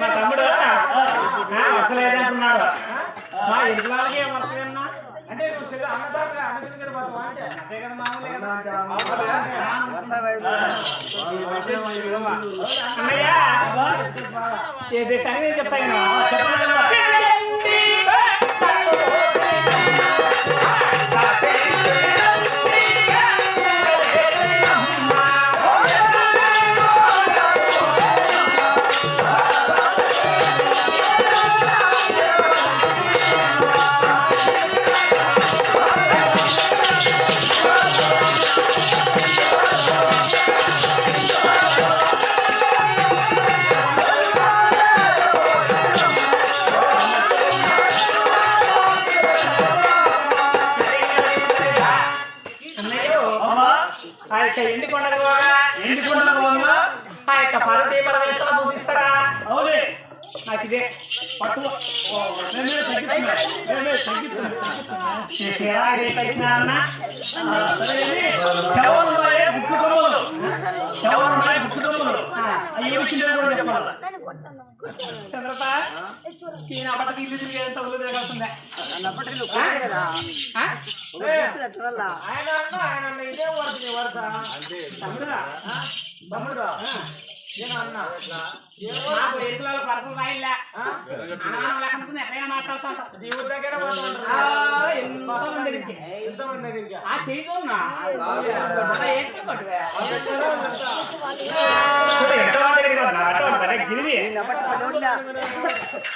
మా తమ్ముడు వచ్చలేదంటున్నాడు మా ఇంట్లో వస్తలేదన్నా అంటే నువ్వు అంటే కదా మామూలే కదా అన్నయ్య ఏ దేశానికి చెప్తాను ఆ యొక్క ఎండి కొండలు పోగా ఏంటి కొండల పోగా ఆ యొక్క పార్వతీ పరమేశ్వర పూజిస్తారా అవునే. నాకు ఇదే. పట్టు. ఎలా చేసిన శవన్నాయే ముక్కు కొమ్మలు. చంద్రత ఈయన బట్ట ఇల్లు తిరిగి ఎంత ఒళ్ళు తిరగాల్సిందే ఆ? ఆయన అన్న ఆయన అన్న ఇదే వరుస నీ వరుస తమ్ముడురా? తమ్ముడురా నేను అన్న. నాకు రేపులలో పరసలు రాయిల్లా. దేవుడి దగ్గర ఆ, చేయి చూడన్నా.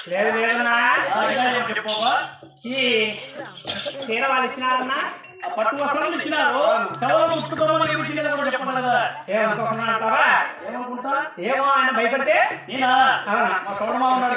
లేదు లేదన్నా? ఈ చీర వాళ్ళు ఇచ్చినారన్నా పట్టు వస్త్రాలు ఇచ్చినారు. శవం ముక్కు కొమ్మలు ఏమి చిన్నది కూడా చెప్పాలి కదా. అంటావా ఏమనుకుంటా ఏమో ఆయన భయపడితే నేనా అవునా? మా సోడమా ఉన్నాడు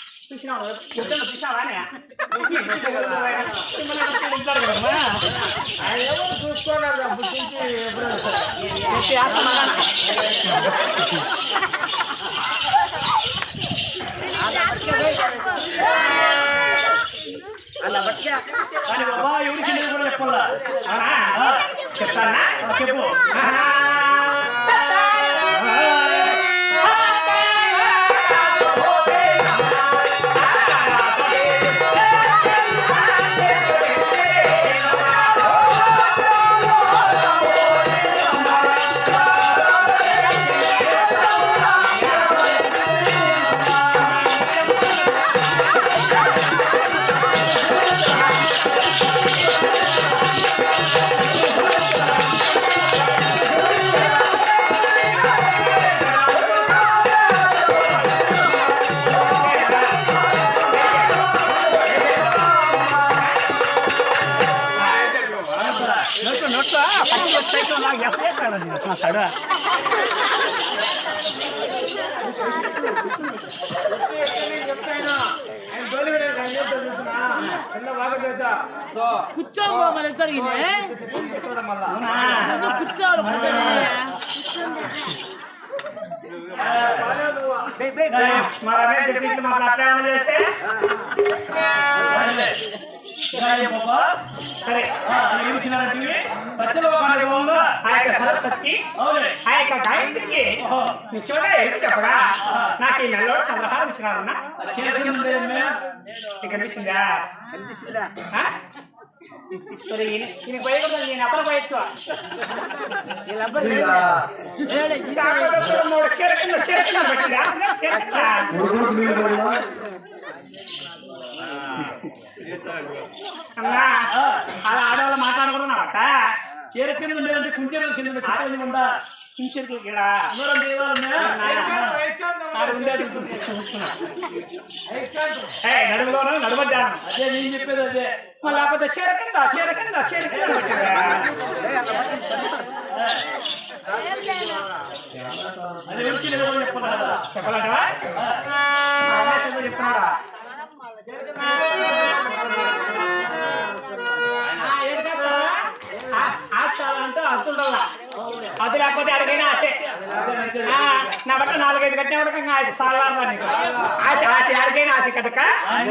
చూసుకోలేదు బాబా ఎవరికి కూడా చెప్పాలా చెప్తానా చెప్పు నా సడా కూర్చోవు మన ఇద్దరు కూర్చోవాలి మన ఇద్దరు చెప్పి మాట్లాడాలని చేస్తే సరే ఆ, అది ఏమిచ్చినారంటివి? సత్యలోకానికి పోగా? ఆ యొక్క సరస్వతికి అవునులే. ఆ యొక్క గాయత్రికి ఓహో. నిత్యమగా ఎరుపు చెప్పగా నాకు ఈ నెలలోడు సంగ్రహారం ఇచ్చినారన్నా కనిపిస్తుందా ఆ? సరే ఈయన ఈయన పోయకూడదు నేను అప్పుడు పోయొచ్చు కాకపోతే కూడా మూడు చీర కింద చీర కింద పెట్టిరా చీర కింద. అన్నా. అలా ఆడవాళ్ళు మాట్లాడకూడదు నా బట్ట చీర కింద మీదంటే కుంచెల కింద. చెప్పేది ఉందా? చించరికి ఇక్కడ నడుములోను నడుమడ్డాను అదే నేను చెప్పేది అదే. మళ్ళీ లేకపోతే చీర కింద చీర కింద చీర కింద పెట్టిరా అది వచ్చి నిలబడి చెప్పాలి కదా. చెప్పాలంటవా? అది లేకపోతే అడిగైనా ఆశే ఆ, నా బట్ట నాలుగైదు కట్టినా కూడా ఇంకా ఆశ సాలారా నీకు ఆశ ఆశ అడిగైనా ఆశ కదక్క ఆయన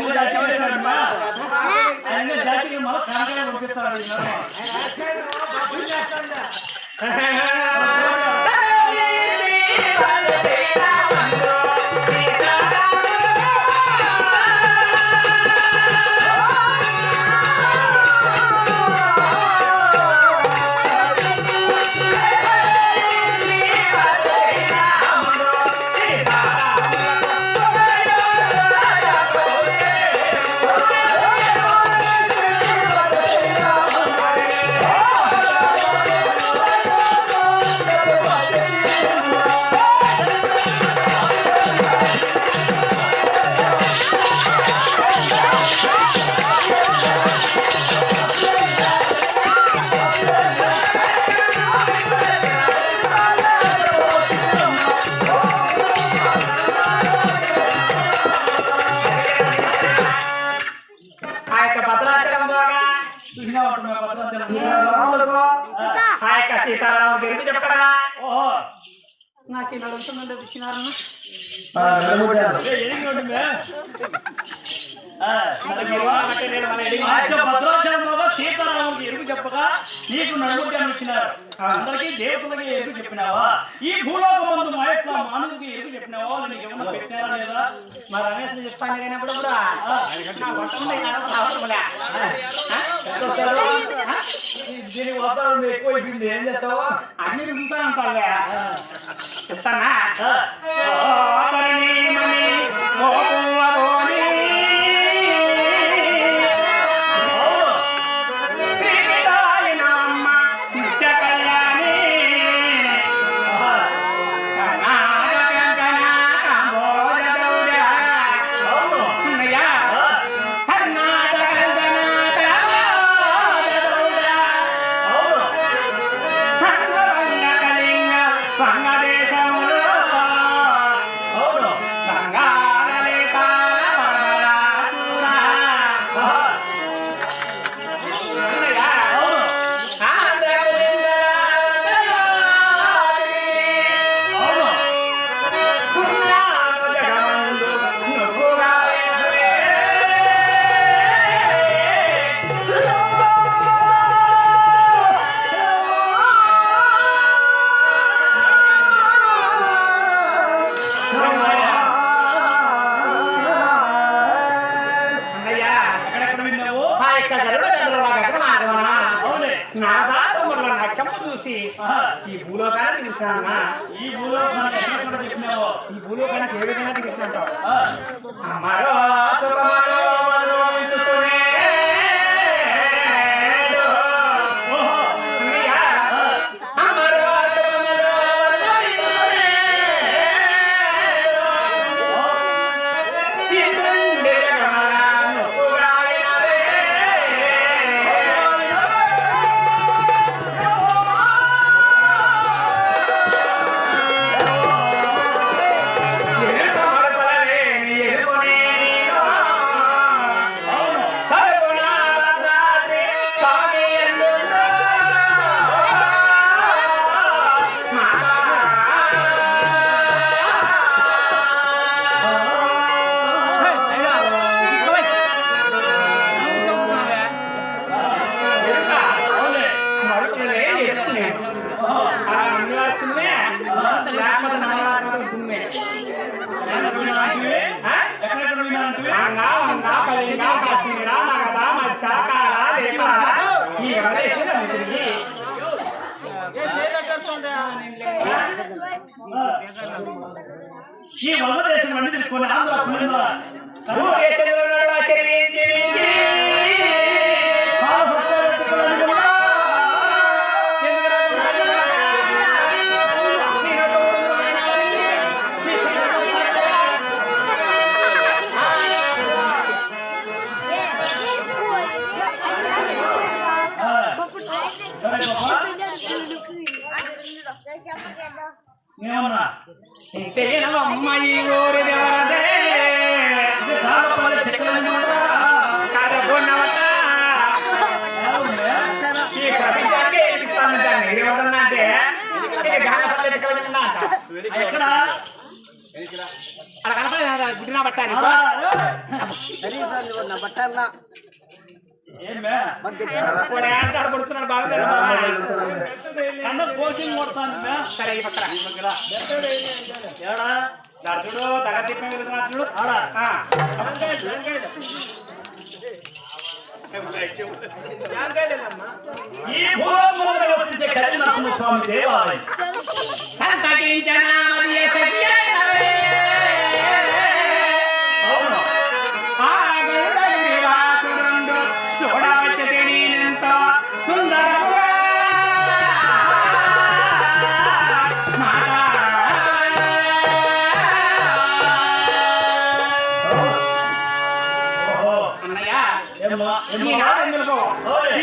ఎడిగి ఆ యొక్క భద్రాచలంలో సీతారాముడికి ఎరుపు చెప్పగా నీకు నడుముడిని ఇచ్చినారు. అందరికీ దేవతలకి ఎరుపు చెప్పినావా? ఈ భూలోక మందు మా యొక్క మానవుడికి ఎరుపు చెప్పినావా? నీకు ఏమన్నా పెట్టారా లేదా? మా రమేష్ చెప్తాను కానీ కూడా నా వంటకుండా ఈ నడవ రావట్లే. ఆ? దీనికి వాతావరణం ఎక్కువ అయిపోయింది ఏం చేస్తావా అన్ని రుద్దుతానంటాలే చెప్తానా నా దాతముల నా చూసి. ఈ భూలోకానికి దిగిస్తానన్నా ఈ భూలోకానికి ఈ భూలోకానికి ఏ విధంగా దిగిస్తాంటావు ఆ, ఈ వంగదేశం అన్ని తిరుక్కొని ఆంధ్ర పుణ్యంలో సూర్యచంద్రుల కోచింగ్ కొడతాను మే. సరే ఈ పక్కన ఏడా దాడు చూడు దగ్గర తిప్పి వెళ్తున్నా చూడు ఆడ ఆ. ఈ భూలోకంలో నివసించే కళ్యాణ నరసింహస్వామి దేవాలయం సంతకించిన మదియ సఖ్యైనవే. అవును ఆ గరుడ గిరివాసుడుండు చూడవచ్చటి నేనెంతో సుందరముగా ఓహో అన్నయ్య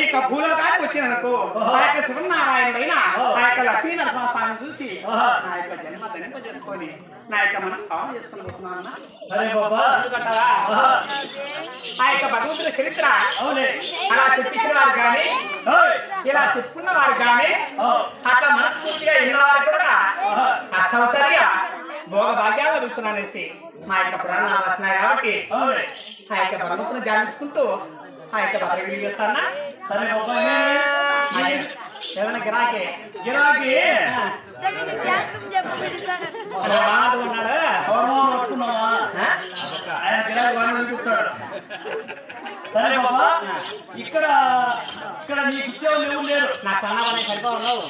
యొక్క భూలోకానికి వచ్చినందుకు ఆ యొక్క శివనారాయణుడైన ఆ యొక్క లక్ష్మీ నరసింహస్వామిని చూసి. నా యొక్క జన్మ ధనింప చేసుకొని నా యొక్క మనసు చేసుకుని పోతున్నాను. ఆ యొక్క భగవంతుడి చరిత్ర అలా చెప్పించిన వారు కానీ. ఇలా చెప్పుకున్న వారు కానీ. అట్లా మనస్ఫూర్తిగా ఎన్న వారు కూడా. అష్టవసరిగా భోగ భాగ్యాలు లభిస్తున్నానేసి మా యొక్క పురాణాలు వస్తున్నాయి కాబట్టి ఆ యొక్క భగవంతుని ధ్యానించుకుంటూ ఆ యొక్క భద్రగిరి చేస్తానా సరే బాబా? ఏదైనా గిరాకే. గిరాకీ? రాదు ఉన్నాడు? ఎవరో వస్తున్నావా? ఆ? ఆయన గిరాకీ వాడిని చూస్తాడు. సరే బాబా. ఇక్కడ ఇక్కడ నీకు ఇచ్చేవాళ్ళు ఎవరు లేరు? నా సరిపోవడం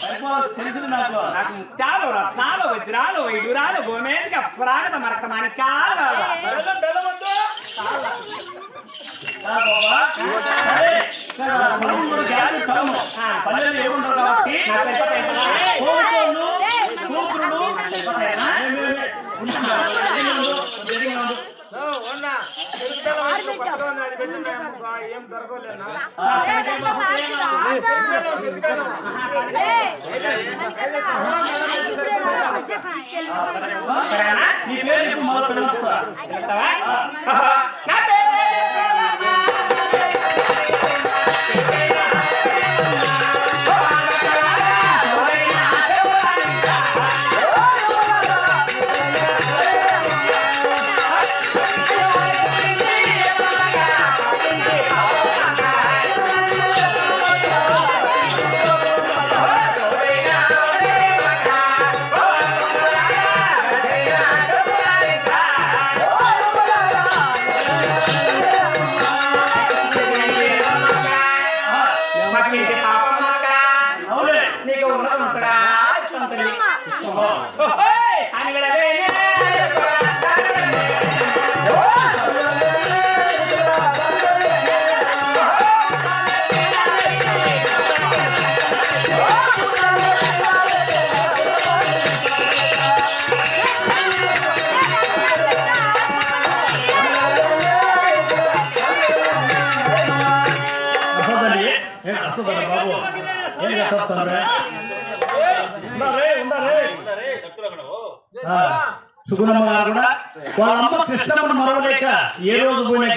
సరిపోవాలి తెలిసింది నాకు. నాకు ముత్యాలు రత్నాలు వజ్రాలు వైడూరాలు గోమేదిక అప్స్వరాగత మరక మాణిక్యాలు కావాలి బెల్లం బెల్లం వద్దు. రా బాబా. సరే ఇక్కడ పదమూడు పల్లెలు ఏముండవు కాబట్టి నా సరిపోతాయి సుగుణమ్మ గారు కూడా వాళ్ళమ్మ కృష్ణమ్మ మరవలేక ఏ రోజు పోయిన